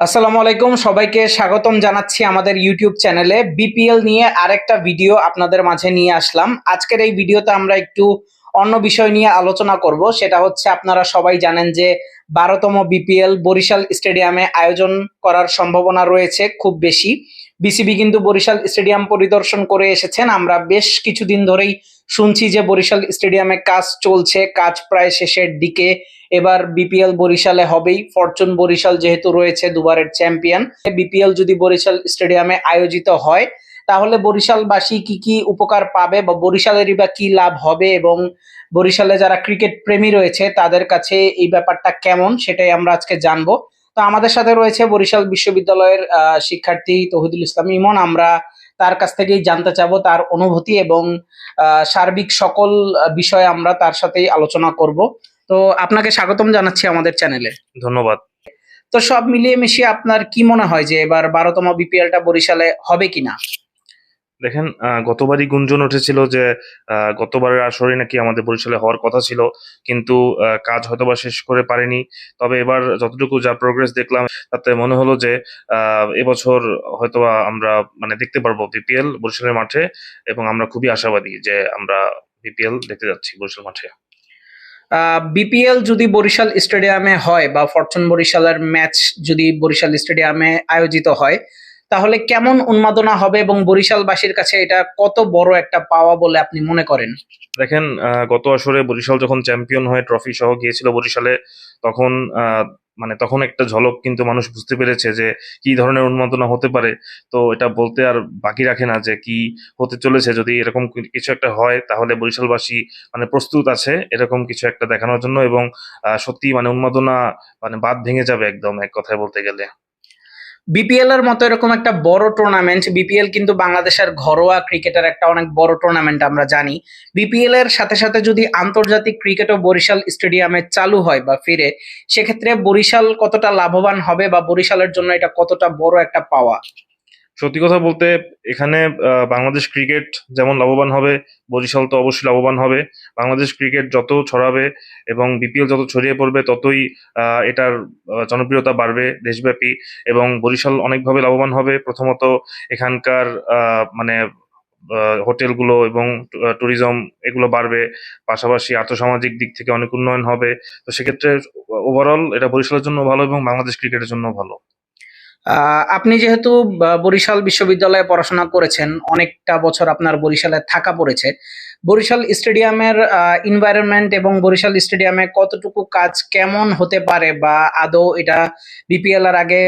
আসসালামু আলাইকুম, সবাইকে স্বাগতম জানাচ্ছি আমাদের ইউটিউব চ্যানেলে বিপিএল নিয়ে আরেকটা ভিডিও আপনাদের মাঝে নিয়ে আসলাম। আজকের এই ভিডিওতে আমরা একটু অন্য বিষয় নিয়ে আলোচনা করব। সেটা হচ্ছে আপনারা সবাই জানেন যে বারোতম বিপিএল বরিশাল স্টেডিয়ামে আয়োজন করার সম্ভাবনা রয়েছে খুব বেশি। বিসিবি কিন্তু বরিশাল স্টেডিয়াম পরিদর্শন করে এসেছেন। আমরা বেশ কিছুদিন ধরেই শুনছি যে বরিশাল স্টেডিয়ামে কাজ চলছে, কাজ প্রায় শেষের দিকে। এবার বিপিএল বরিশালে হবেই। ফরচুন বরিশাল যেহেতু রয়েছে দুবারের চ্যাম্পিয়ন বিপিএল যদি বরিশাল স্টেডিয়ামে আয়োজিত হয়, তাহলে বরিশালবাসী কি কি উপকার পাবে বা বরিশালেরই বা কি লাভ হবে এবং বরিশালে যারা ক্রিকেট প্রেমী রয়েছে, তাদের কাছে এই ব্যাপারটা কেমন সেটাই আমরা আজকে জানব। তো আমাদের সাথে রয়েছে বরিশাল বিশ্ববিদ্যালয়ের শিক্ষার্থী তহিদুল ইসলাম ইমন। আমরা তার কাছ থেকেই জানতে চাবো তার অনুভূতি এবং আহ, সার্বিক সকল বিষয় বিষয়ে আমরা তার সাথেই আলোচনা করব। তো আপনাকে স্বাগতম জানাচ্ছি আমাদের চ্যানেলে। ধন্যবাদ। তো সব মিলিয়ে মিশিয়ে আপনার কি মনে হয় যে এবার বারোতম বিপিএলটা বরিশালে হবে কিনা? দেখেন গতবারই গুঞ্জন উঠেছিল যে গতবারের আসরে নাকি আমাদের বরিশালে হওয়ার কথা ছিল, কিন্তু কাজ হয়তোবা শেষ করে পারেনি। তবে এবার যতটুকু যা প্রোগ্রেস দেখলাম, তাতে মনে হলো যে এবছর হয়তোবা আমরা মানে দেখতে পারব বিপিএল বরিশালের মাঠে, এবং আমরা খুবই আশাবাদী যে আমরা বিপিএল দেখতে যাচ্ছি বরিশাল মাঠে। বিপিএল যদি বরিশাল স্টেডিয়ামে হয় বা ফরচুন বরিশালের ম্যাচ যদি বরিশাল স্টেডিয়ামে আয়োজিত হয় তাহলে কেমন উন্মাদনা হবে এবং বরিশালবাসীর কাছে এটা কত বড় একটা পাওয়া বলে আপনি মনে করেন? দেখেন গত আসরে বরিশাল যখন চ্যাম্পিয়ন হয়ে ট্রফি সহ গিয়েছিল বরিশালে, তখন মানে তখন একটা ঝলক কিন্তু মানুষ বুঝতে পেরেছে যে কি ধরনের উন্মাদনা হতে পারে। তো এটা বলতে আর বাকি রাখে না যে কি হতে চলেছে। যদি এরকম কিছু একটা হয়, তাহলে বরিশালবাসী মানে প্রস্তুত আছে এরকম কিছু একটা দেখানোর জন্য এবং সত্যি মানে উন্মাদনা মানে বাদ ভেঙে যাবে একদম এক কথায় বলতে গেলে। বিপিএল এর মতো এরকম একটা বড় টুর্নামেন্ট বিপিএল কিন্তু বাংলাদেশের ঘরোয়া ক্রিকেটের একটা অনেক বড় টুর্নামেন্ট আমরা জানি। বিপিএল এর সাথে সাথে যদি আন্তর্জাতিক ক্রিকেটও বরিশাল স্টেডিয়ামে চালু হয় বা ফিরে, সেক্ষেত্রে বরিশাল কতটা লাভবান হবে বা বরিশালের জন্য এটা কতটা বড় একটা পাওয়া সত্যি কথা বলতে, এখানে বাংলাদেশ ক্রিকেট যেমন লাভবান হবে, বরিশাল তো অবশ্যই লাভবান হবে। বাংলাদেশ ক্রিকেট যত ছড়াবে এবং বিপিএল যত ছড়িয়ে পড়বে, ততই এটার জনপ্রিয়তা বাড়বে দেশব্যাপী এবং বরিশাল অনেকভাবে লাভবান হবে। প্রথমত এখানকার মানে হোটেলগুলো এবং ট্যুরিজম এগুলো বাড়বে। পাশাপাশি আর্থসামাজিক দিক থেকে অনেক উন্নয়ন হবে। তো সেক্ষেত্রে ওভারঅল এটা বরিশালের জন্য ভালো এবং বাংলাদেশ ক্রিকেটের জন্য ভালো। আপনি যেহেতু বরিশাল বিশ্ববিদ্যালয়ে পড়াশোনা করেছেন, অনেকটা বছর আপনার বরিশালে থাকা পড়েছে, বরিশাল স্টেডিয়ামের এনভায়রনমেন্ট এবং বরিশাল স্টেডিয়ামে কতটুকু কাজ কেমন হতে পারে বা আদৌ এটা বিপিএল এর আগে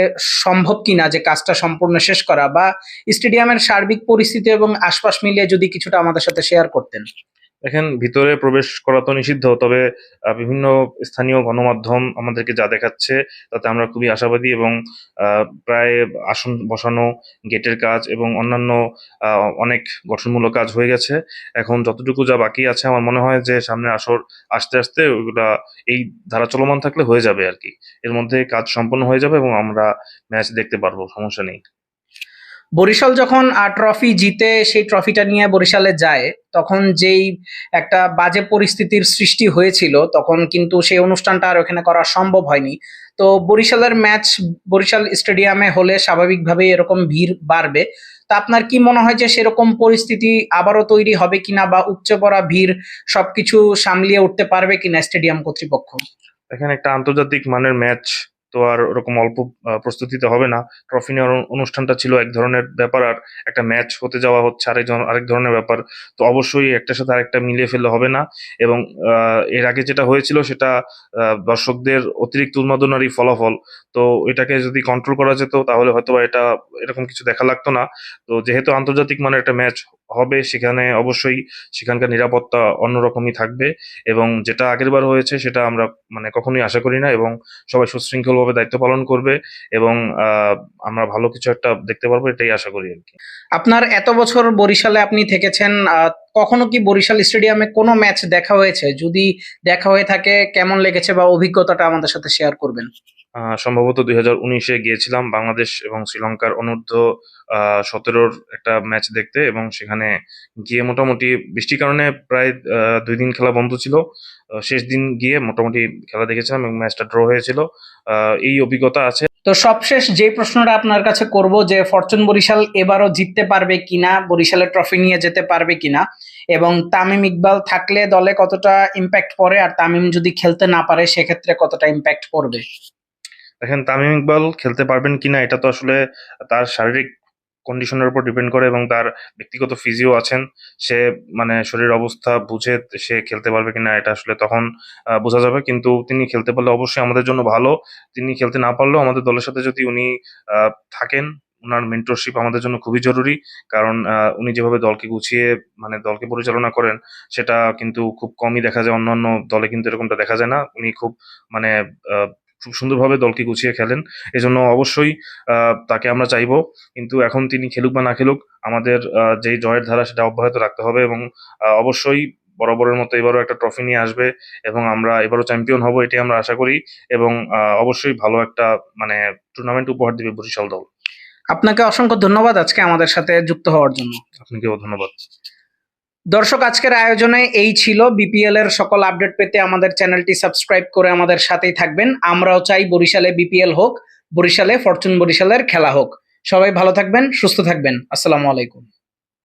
সম্ভব কিনা যে কাজটা সম্পূর্ণ শেষ করা, বা স্টেডিয়ামের সার্বিক পরিস্থিতি এবং আশপাশ মিলিয়ে যদি কিছুটা আমাদের সাথে শেয়ার করতেন? দেখেন, ভিতরে প্রবেশ করা তো নিষিদ্ধ, তবে বিভিন্ন স্থানীয় গণমাধ্যম আমাদেরকে যা দেখাচ্ছে, তাতে আমরা খুবই আশাবাদী এবং প্রায় আসন বসানো, গেটের কাজ এবং অন্যান্য অনেক গঠনমূলক কাজ হয়ে গেছে। এখন যতটুকু যা বাকি আছে, আমার মনে হয় যে সামনে আসর আস্তে আস্তে ওইগুলা এই ধারা চলমান থাকলে হয়ে যাবে আর কি। এর মধ্যে কাজ সম্পন্ন হয়ে যাবে এবং আমরা ম্যাচ দেখতে পারব, সমস্যা নেই। বরিশাল যখন ট্রফি জিতে সেই ট্রফিটা নিয়ে বরিশালে যায়, তখন যেই একটা বাজে পরিস্থিতির সৃষ্টি হয়েছিল, তখন কিন্তু সেই অনুষ্ঠানটা আর ওখানে করা সম্ভব হয়নি। তো বরিশালের ম্যাচ বরিশাল স্টেডিয়ামে হলে স্বাভাবিকভাবেই এরকম ভিড় বাড়বে। তা আপনার কি মনে হয় যে সেরকম পরিস্থিতি আবারও তৈরি হবে কিনা বা উপচে পড়া ভিড় সবকিছু সামলিয়ে উঠতে পারবে কিনা স্টেডিয়াম কর্তৃপক্ষ? এখানে একটা আন্তর্জাতিক মানের ম্যাচ তো আর ওরকম অল্প প্রস্তুতিতে হবে না। ট্রফি নেওয়ার অনুষ্ঠানটা ছিল এক ধরনের ব্যাপার আর একটা ম্যাচ হতে যাওয়া হচ্ছে আরেক আরেক ধরনের ব্যাপার। তো অবশ্যই একটার সাথে আরেকটা মিলিয়ে ফেললে হবে না এবং এর আগে যেটা হয়েছিল সেটা দর্শকদের অতিরিক্ত উন্মাদনারই ফলাফল। তো এটাকে যদি কন্ট্রোল করা যেত তাহলে হয়তো এটা, এরকম কিছু দেখা লাগতো না। তো যেহেতু আন্তর্জাতিক মানের একটা ম্যাচ হবে, সেখানে অবশ্যই সেখানকার নিরাপত্তা অন্যরকমই থাকবে এবং যেটা আগের বার হয়েছে সেটা আমরা মানে কখনোই আশা করি না এবং সবাই সুশৃঙ্খলভাবে দায়িত্ব পালন করবে এবং আমরা ভালো কিছু একটা দেখতে পারব এটাই আশা করি আর কি। আপনার এত বছর বরিশালে আপনি থেকেছেন কখনো কি বরিশাল স্টেডিয়ামে কোনো ম্যাচ দেখা হয়েছে? যদি দেখা হয়ে থাকে, কেমন লেগেছে বা অভিজ্ঞতাটা আমাদের সাথে শেয়ার করবেন? আহ, সম্ভবত দুই হাজার উনিশে গিয়েছিলাম বাংলাদেশ এবং শ্রীলঙ্কার অনূর্ধ্ব সতেরোর একটা ম্যাচ দেখতে এবং সেখানে গিয়ে মোটামুটি বৃষ্টির কারণে প্রায় আহ, দুই দিন খেলা বন্ধ ছিল। শেষ দিন গিয়ে মোটামুটি খেলা দেখেছিলাম এবং ম্যাচটা ড্র হয়েছিল। আহ, এই অভিজ্ঞতা আছে। তো সবশেষ যে প্রশ্নটা আপনার কাছে করব যে ফরচুন বরিশাল এবারও জিততে পারবে কিনা বরিশালের ট্রফি নিয়ে যেতে পারবে কিনা এবং তামিম ইকবাল থাকলে দলে কতটা ইম্প্যাক্ট পড়ে আর তামিম যদি খেলতে না পারে সেক্ষেত্রে কতটা ইম্প্যাক্ট পড়বে? দেখেন তামিম ইকবাল খেলতে পারবেন কিনা এটা তো আসলে তার শারীরিক কন্ডিশনের উপর ডিপেন্ড করে এবং তার ব্যক্তিগত ফিজিও আছেন। সে মানে শরীর অবস্থা বুঝে সে খেলতে পারবে কিনা এটা আসলে তখন বোঝা যাবে। কিন্তু তিনি খেলতে পারলে অবশ্যই আমাদের জন্য ভালো। তিনি খেলতে না পারলেও আমাদের দলের সাথে যদি উনি থাকেন ওনার মেন্টরশিপ আমাদের জন্য খুবই জরুরি। কারণ উনি যেভাবে দলকে গুছিয়ে মানে দলকে পরিচালনা করেন, সেটা কিন্তু খুব কমই দেখা যায়। অন্যান্য দলে কিন্তু এরকমটা দেখা যায় না। উনি খুব মানে সুন্দরভাবে দলকে গুছিয়ে খেলেন। এজন্য অবশ্যই তাকে আমরা চাইব। কিন্তু এখন তিনি খেলুক বা না খেলুক আমাদের যেই জয়ের ধারা সেটা অব্যাহত রাখতে হবে এবং অবশ্যই বরাবরের মতো এবারও একটা ট্রফি নিয়ে আসবে এবং আমরা এবারও চ্যাম্পিয়ন হব এটি আমরা আশা করি এবং আহ, অবশ্যই ভালো একটা মানে টুর্নামেন্ট উপহার দিবে বরিশাল দল। আপনাকে অসংখ্য ধন্যবাদ আজকে আমাদের সাথে যুক্ত হওয়ার জন্য। আপনাকেও ধন্যবাদ। দর্শক, আজকের আয়োজনে এই ছিল বিপিএল এর সকল আপডেট পেতে আমাদের চ্যানেলটি সাবস্ক্রাইব করে আমাদের সাথেই থাকবেন। আমরাও চাই বরিশালে বিপিএল হোক, বরিশালে ফরচুন বরিশালের খেলা হোক। সবাই ভালো থাকবেন, সুস্থ থাকবেন। আসসালামু আলাইকুম।